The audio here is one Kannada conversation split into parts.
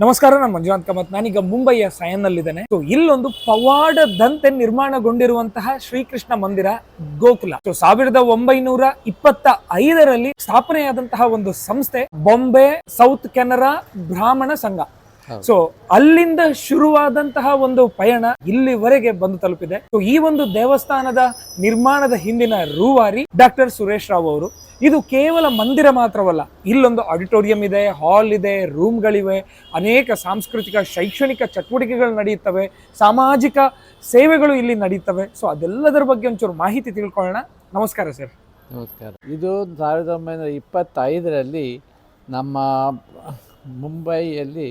ನಮಸ್ಕಾರ ನಾನು ಮಂಜುನಾಥ್ ಕಾಮತ್. ನಾನೀಗ ಮುಂಬೈಯ ಸಯನ್ನಲ್ಲಿದ್ದೇನೆ. ಸೊ ಇಲ್ಲೊಂದು ಪವಾಡದಂತೆ ನಿರ್ಮಾಣಗೊಂಡಿರುವಂತಹ ಶ್ರೀಕೃಷ್ಣ ಮಂದಿರ ಗೋಕುಲ. ಸೊ ಸಾವಿರದ ಒಂಬೈನೂರ ಇಪ್ಪತ್ತ ಐದರಲ್ಲಿ ಸ್ಥಾಪನೆಯಾದಂತಹ ಒಂದು ಸಂಸ್ಥೆ ಬಾಂಬೆ ಸೌತ್ ಕೆನರಾ ಬ್ರಾಹ್ಮಣ ಸಂಘ. ಸೊ ಅಲ್ಲಿಂದ ಶುರುವಾದಂತಹ ಒಂದು ಪಯಣ ಇಲ್ಲಿವರೆಗೆ ಬಂದು ತಲುಪಿದೆ. ಸೊ ಈ ಒಂದು ದೇವಸ್ಥಾನದ ನಿರ್ಮಾಣದ ಹಿಂದಿನ ರೂವಾರಿ ಡಾಕ್ಟರ್ ಸುರೇಶ್ ರಾವ್ ಅವರು. ಇದು ಕೇವಲ ಮಂದಿರ ಮಾತ್ರವಲ್ಲ, ಇಲ್ಲೊಂದು ಆಡಿಟೋರಿಯಂ ಇದೆ ಹಾಲ್ ಇದೆ ರೂಮ್ಗಳಿವೆ ಅನೇಕ ಸಾಂಸ್ಕೃತಿಕ, ಶೈಕ್ಷಣಿಕ ಚಟುವಟಿಕೆಗಳು ನಡೆಯುತ್ತವೆ, ಸಾಮಾಜಿಕ ಸೇವೆಗಳು ಇಲ್ಲಿ ನಡೆಯುತ್ತವೆ ಸೊ ಅದೆಲ್ಲದರ ಬಗ್ಗೆ ಒಂಚೂರು ಮಾಹಿತಿ ತಿಳ್ಕೊಳ್ಳೋಣ. ನಮಸ್ಕಾರ ಸರ್. ನಮಸ್ಕಾರ. ಇದು ಸಾವಿರದ ಒಂಬೈನೂರ ಇಪ್ಪತ್ತೈದರಲ್ಲಿ ನಮ್ಮ ಮುಂಬೈಯಲ್ಲಿ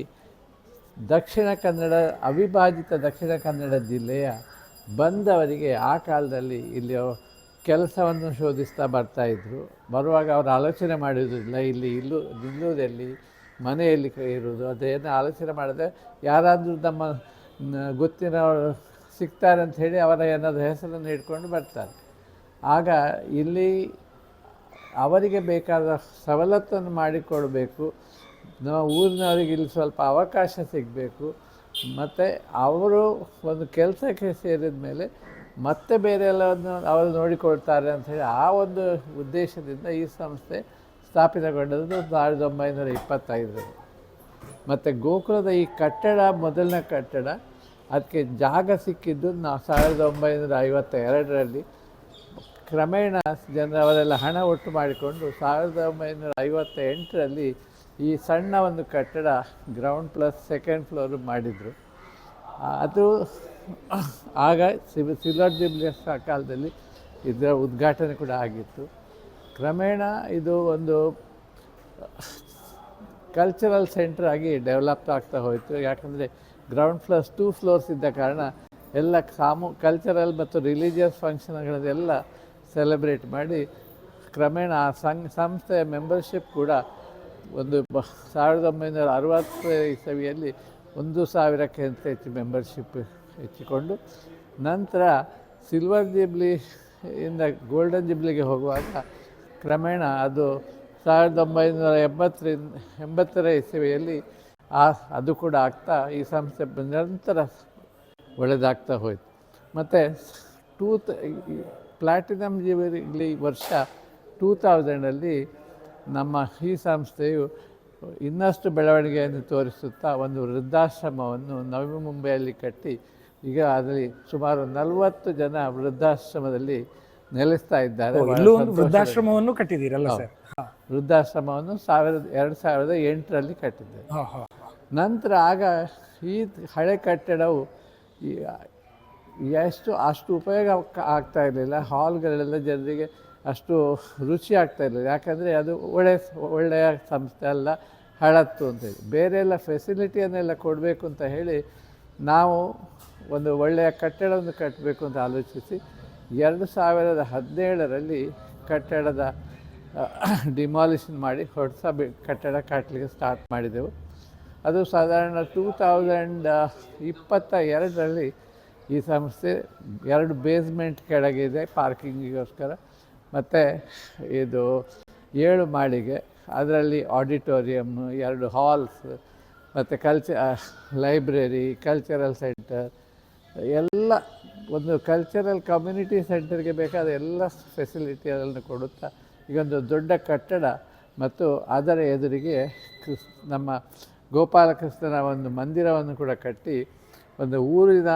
ದಕ್ಷಿಣ ಕನ್ನಡ, ಅವಿಭಾಜಿತ ದಕ್ಷಿಣ ಕನ್ನಡ ಜಿಲ್ಲೆಯ ಬಂದವರಿಗೆ ಆ ಕಾಲದಲ್ಲಿ ಇಲ್ಲಿ ಕೆಲಸವನ್ನು ಶೋಧಿಸ್ತಾ ಬರ್ತಾಯಿದ್ರು ಬರುವಾಗ ಅವರು ಆಲೋಚನೆ ಮಾಡಿರೋದಿಲ್ಲ, ಇಲ್ಲಿ ಇಲ್ಲೂ, ನಿಲ್ಲುವುದಲ್ಲಿ, ಮನೆಯಲ್ಲಿ ಇರುವುದು, ಅದೇನು ಆಲೋಚನೆ ಮಾಡದೆ ಯಾರಾದರೂ ನಮ್ಮ ಗೊತ್ತಿನವರು ಸಿಗ್ತಾರೆ ಅಂತ ಹೇಳಿ ಅವರ ಏನಾದರೂ ಹೆಸರನ್ನು ಇಟ್ಕೊಂಡು ಬರ್ತಾರೆ. ಆಗ ಇಲ್ಲಿ ಅವರಿಗೆ ಬೇಕಾದ ಸವಲತ್ತನ್ನು ಮಾಡಿಕೊಡಬೇಕು. ನಮ್ಮ ಊರಿನವರಿಗೆ ಇಲ್ಲಿ ಸ್ವಲ್ಪ ಅವಕಾಶ ಸಿಗಬೇಕು. ಮತ್ತು ಅವರು ಒಂದು ಕೆಲಸಕ್ಕೆ ಸೇರಿದ ಮೇಲೆ ಮತ್ತೆ ಬೇರೆ ಎಲ್ಲವನ್ನು ಅವರು ನೋಡಿಕೊಳ್ತಾರೆ ಹೇಳಿ ಆ ಒಂದು ಉದ್ದೇಶದಿಂದ ಈ ಸಂಸ್ಥೆ ಸ್ಥಾಪಿತಗೊಂಡದ್ದು ಸಾವಿರದ ಒಂಬೈನೂರ ಇಪ್ಪತ್ತೈದರಲ್ಲಿ. ಮತ್ತು ಗೋಕುಲದ ಈ ಕಟ್ಟಡ, ಮೊದಲನೇ ಕಟ್ಟಡ, ಅದಕ್ಕೆ ಜಾಗ ಸಿಕ್ಕಿದ್ದು ನಾ ಸಾವಿರದ ಒಂಬೈನೂರ ಐವತ್ತ ಎರಡರಲ್ಲಿ ಕ್ರಮೇಣ ಜನರು ಅವರೆಲ್ಲ ಹಣ ಒಟ್ಟು ಮಾಡಿಕೊಂಡು ಸಾವಿರದ ಒಂಬೈನೂರ ಐವತ್ತ ಎಂಟರಲ್ಲಿ ಈ ಸಣ್ಣ ಒಂದು ಕಟ್ಟಡ ಗ್ರೌಂಡ್ ಪ್ಲಸ್ ಸೆಕೆಂಡ್ ಫ್ಲೋರು ಮಾಡಿದರು. ಅದು ಆಗ ಸಿಲ್ ಸಿಲ್ವರ್ ಆ ಕಾಲದಲ್ಲಿ ಇದರ ಉದ್ಘಾಟನೆ ಕೂಡ ಆಗಿತ್ತು. ಕ್ರಮೇಣ ಇದು ಒಂದು ಕಲ್ಚರಲ್ ಸೆಂಟರ್ ಆಗಿ ಡೆವಲಪ್ ಆಗ್ತಾ ಹೋಯಿತು. ಯಾಕಂದರೆ ಗ್ರೌಂಡ್ ಫ್ಲೋರ್ಸ್ ಟೂ ಫ್ಲೋರ್ಸ್ ಇದ್ದ ಕಾರಣ ಎಲ್ಲ ಸಾಮು ಕಲ್ಚರಲ್ ಮತ್ತು ರಿಲಿಜಿಯಸ್ ಫಂಕ್ಷನ್ಗಳನ್ನೆಲ್ಲ ಸೆಲೆಬ್ರೇಟ್ ಮಾಡಿ ಕ್ರಮೇಣ ಆ ಸಂಘ, ಸಂಸ್ಥೆಯ ಮೆಂಬರ್ಶಿಪ್ ಕೂಡ ಒಂದು ಬ, ಸಾವಿರದ ಒಂಬೈನೂರ ಅರವತ್ತು ಇಸವಿಯಲ್ಲಿ ಒಂದು ಸಾವಿರಕ್ಕಿಂತ ಹೆಚ್ಚು ಮೆಂಬರ್ಶಿಪ್ ಹೆಚ್ಚಿಕೊಂಡು. ನಂತರ ಸಿಲ್ವರ್ ಜಿಬ್ಲಿ ಇಂದ ಗೋಲ್ಡನ್ ಜಿಬ್ಲಿಗೆ ಹೋಗುವಾಗ ಕ್ರಮೇಣ ಅದು ಸಾವಿರದ ಒಂಬೈನೂರ ಎಂಬತ್ತರಿಂದ ಎಂಬತ್ತರ ಇಸವಿಯಲ್ಲಿ ಆ, ಅದು ಕೂಡ ಆಗ್ತಾ ಈ ಸಂಸ್ಥೆ ನಿರಂತರ ಒಳ್ಳೆದಾಗ್ತಾ ಹೋಯಿತು. ಮತ್ತು ಟೂ ತ ಪ್ಲಾಟಿನಮ್ ಜುಬಿಲಿ ವರ್ಷ ಟೂ ತೌಸಂಡಲ್ಲಿ ನಮ್ಮ ಈ ಸಂಸ್ಥೆಯು ಇನ್ನಷ್ಟು ಬೆಳವಣಿಗೆಯನ್ನು ತೋರಿಸುತ್ತಾ ಒಂದು ವೃದ್ಧಾಶ್ರಮವನ್ನು ನವಿ ಮುಂಬೈಯಲ್ಲಿ ಕಟ್ಟಿ ಈಗ ಅದರಲ್ಲಿ ಸುಮಾರು ನಲವತ್ತು ಜನ ವೃದ್ಧಾಶ್ರಮದಲ್ಲಿ ನೆಲೆಸ್ತಾ ಇದ್ದಾರೆ. ಇಲ್ಲೂ ಒಂದು ವೃದ್ಧಾಶ್ರಮವನ್ನು ಕಟ್ಟಿದ್ದೀರಲ್ಲ ಸರ್? ವೃದ್ಧಾಶ್ರಮವನ್ನು ಸಾವಿರದ ಎರಡು ಸಾವಿರದ ಎಂಟರಲ್ಲಿ ಕಟ್ಟಿದ್ದೆ ನಂತರ ಆಗ ಈ ಹಳೆ ಕಟ್ಟಡವು ಎಷ್ಟು ಅಷ್ಟು ಉಪಯೋಗ ಆಗ್ತಾ ಇರಲಿಲ್ಲ. ಹಾಲ್ಗಳೆಲ್ಲ ಜನರಿಗೆ ಅಷ್ಟು ರುಚಿ ಆಗ್ತಾ ಇರಲಿಲ್ಲ. ಯಾಕಂದರೆ ಅದು ಒಳ್ಳೆಯ ಒಳ್ಳೆಯ ಸಂಸ್ಥೆ ಅಲ್ಲ ಹಳತ್ತು ಅಂತೇಳಿ ಬೇರೆ ಎಲ್ಲ ಫೆಸಿಲಿಟಿಯನ್ನೆಲ್ಲ ಕೊಡಬೇಕು ಅಂತ ಹೇಳಿ ನಾವು ಒಂದು ಒಳ್ಳೆಯ ಕಟ್ಟಡವನ್ನು ಕಟ್ಟಬೇಕು ಅಂತ ಆಲೋಚಿಸಿ ಎರಡು ಸಾವಿರದ ಹದಿನೇಳರಲ್ಲಿ ಕಟ್ಟಡದ ಡಿಮಾಲಿಷನ್ ಮಾಡಿ ಬಿ, ಕಟ್ಟಡ ಕಟ್ಟಲಿಕ್ಕೆ ಸ್ಟಾರ್ಟ್ ಮಾಡಿದೆವು. ಅದು ಸಾಧಾರಣ ಟೂ ತೌಸಂಡ್ ಇಪ್ಪತ್ತ ಎರಡರಲ್ಲಿ ಈ ಸಂಸ್ಥೆ ಎರಡು ಬೇಸ್ಮೆಂಟ್ ಕೆಳಗಿದೆ ಪಾರ್ಕಿಂಗಿಗೋಸ್ಕರ ಮತ್ತು ಇದು ಏಳು ಮಾಳಿಗೆ, ಅದರಲ್ಲಿ ಆಡಿಟೋರಿಯಮ್ ಎರಡು ಹಾಲ್ಸ್ ಮತ್ತು ಕಲ್ಚ ಲೈಬ್ರರಿ ಕಲ್ಚರಲ್ ಸೆಂಟರ್ ಎಲ್ಲ ಒಂದು ಕಲ್ಚರಲ್ ಕಮ್ಯುನಿಟಿ ಸೆಂಟರ್ಗೆ ಬೇಕಾದ ಎಲ್ಲ ಫೆಸಿಲಿಟಿಗಳನ್ನು ಕೊಡುತ್ತಾ, ಈಗ ಒಂದು ದೊಡ್ಡ ಕಟ್ಟಡ ಮತ್ತು ಅದರ ಎದುರಿಗೆ ಕ್ರಿಸ್, ನಮ್ಮ ಗೋಪಾಲಕೃಷ್ಣನ ಒಂದು ಮಂದಿರವನ್ನು ಕೂಡ ಕಟ್ಟಿ, ಒಂದು ಊರಿನ,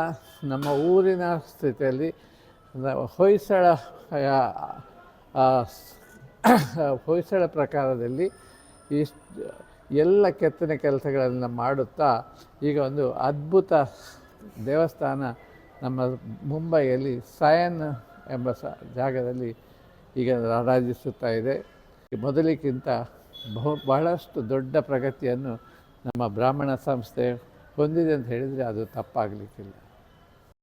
ನಮ್ಮ ಊರಿನ ಸ್ಥಿತಿಯಲ್ಲಿ ಹೊಯ್ಸಳ ಹೊಯ್ಸಳ ಪ್ರಕಾರದಲ್ಲಿ ಇಷ್ಟು, ಎಲ್ಲ ಕೆತ್ತನೆ ಕೆಲಸಗಳನ್ನು ಮಾಡುತ್ತಾ, ಈಗ ಒಂದು ಅದ್ಭುತ ದೇವಸ್ಥಾನ ನಮ್ಮ ಮುಂಬೈಯಲ್ಲಿ ಸಯನ್ ಎಂಬ ಸ, ಜಾಗದಲ್ಲಿ ಈಗ ರಾರಾಜಿಸುತ್ತಾ ಇದೆ. ಮೊದಲಿಗಿಂತ ಬಹು, ಬಹಳಷ್ಟು ದೊಡ್ಡ ಪ್ರಗತಿಯನ್ನು ನಮ್ಮ ಬ್ರಾಹ್ಮಣ ಸಂಸ್ಥೆ ಹೊಂದಿದೆ ಅಂತ ಹೇಳಿದರೆ ಅದು ತಪ್ಪಾಗಲಿಕ್ಕಿಲ್ಲ.